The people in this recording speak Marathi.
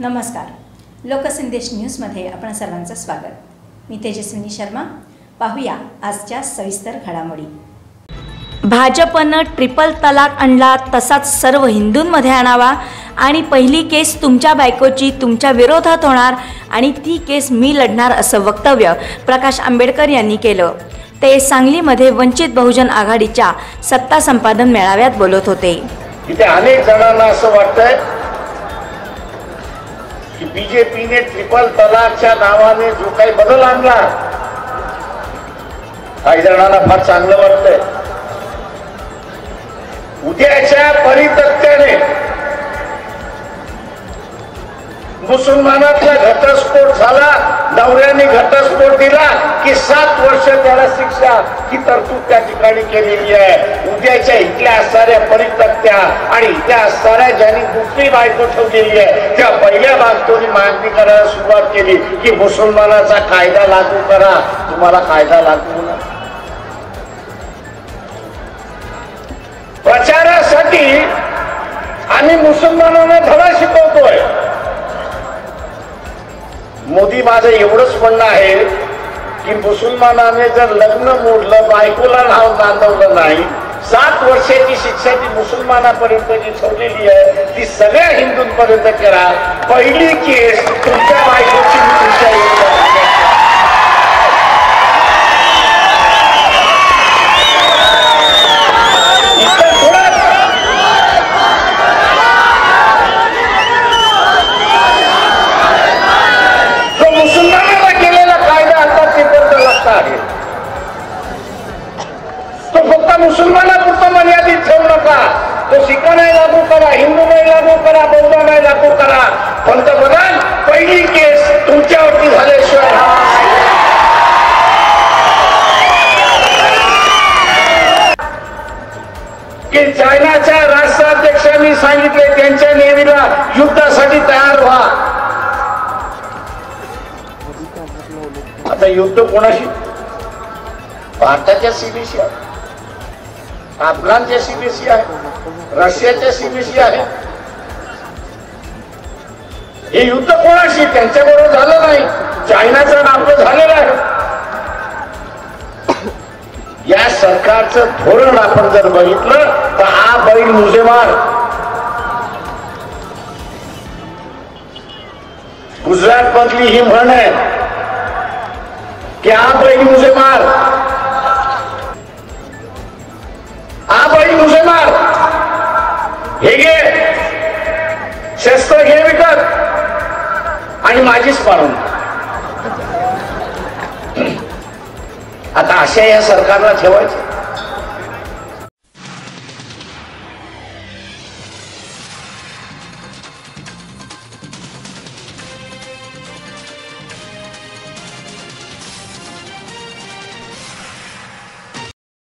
नमस्कार. लोकसंदेश न्यूजमध्ये आपण सर्वांचं स्वागत. मी तेजस्विनी शर्मा. पाहूया आजच्या सविस्तर घडामोडी. भाजपनं ट्रिपल तलाक आणला तसाच सर्व हिंदूंमध्ये आणावा आणि पहिली केस तुमच्या बायकोची तुमच्या विरोधात होणार आणि ती केस मी लढणार असं वक्तव्य प्रकाश आंबेडकर यांनी केलं. ते सांगलीमध्ये वंचित बहुजन आघाडीच्या सत्ता संपादन मेळाव्यात बोलत होते. इथे अनेक जणांना असं वाटतंय की बीजेपीने ट्रिपल तलाकच्या नावाने जो काही बदल आणला काही जणांना फार चांगलं वाटतंय. उद्याच्या परितत्याने मुसलमानातला घटस्फोट झाला नवऱ्याने घटस्फोट दिला की सात वर्ष त्याला शिक्षा ही तरतूद त्या ठिकाणी केलेली आहे. विद्याच्या इथल्या असणाऱ्या परितत्या आणि त्या असणाऱ्या ज्यांनी दुसरी बायको ठेवलेली आहे त्या पहिल्या बायकोनी मागणी करायला सुरुवात केली की मुसलमानाचा कायदा लागू करा. तुम्हाला कायदा लागू प्रचारासाठी आम्ही मुसलमानांना धडा शिकवतोय. मोदी माझं एवढंच म्हणणं आहे की मुसलमानाने जर लग्न मोडलं बायकोला नाव नांदवलं नाही सात वर्षाची शिक्षा जी मुसलमानापर्यंत जी ठेवलेली आहे ती सगळ्या हिंदूंपर्यंत करा. पहिली केस तुमच्या बायकोची मुसलमानापुरता मर्यादित ठेवू नका. तो शिका नाही लागू करा हिंदू नाही लागू करा बौद्ध नाही लागू करा. पंतप्रधान पहिली केस तुमच्यावरती झाल्याशिवाय हा की चायनाच्या राष्ट्राध्यक्षांनी सांगितले त्यांच्या नेहमीला युद्धासाठी तयार व्हा. आता युद्ध कोणाशी? भारताच्या सीमेशी अफगाणच्या सीबीसी आहे रशियाच्या सीबीसी आहे. हे युद्ध कोणाशी? त्यांच्याबरोबर झालं नाही. चायनाचं आपलं झालेलं आहे. या सरकारचं धोरण आपण जर बघितलं तर हा बैल मुजेमार. गुजरात मधली ही म्हण आहे की हा बैल मुजेमार. हे घे. शस्त्र घे विकत. आणि माझीच मारून आता अशा या सरकारला ठेवायचं.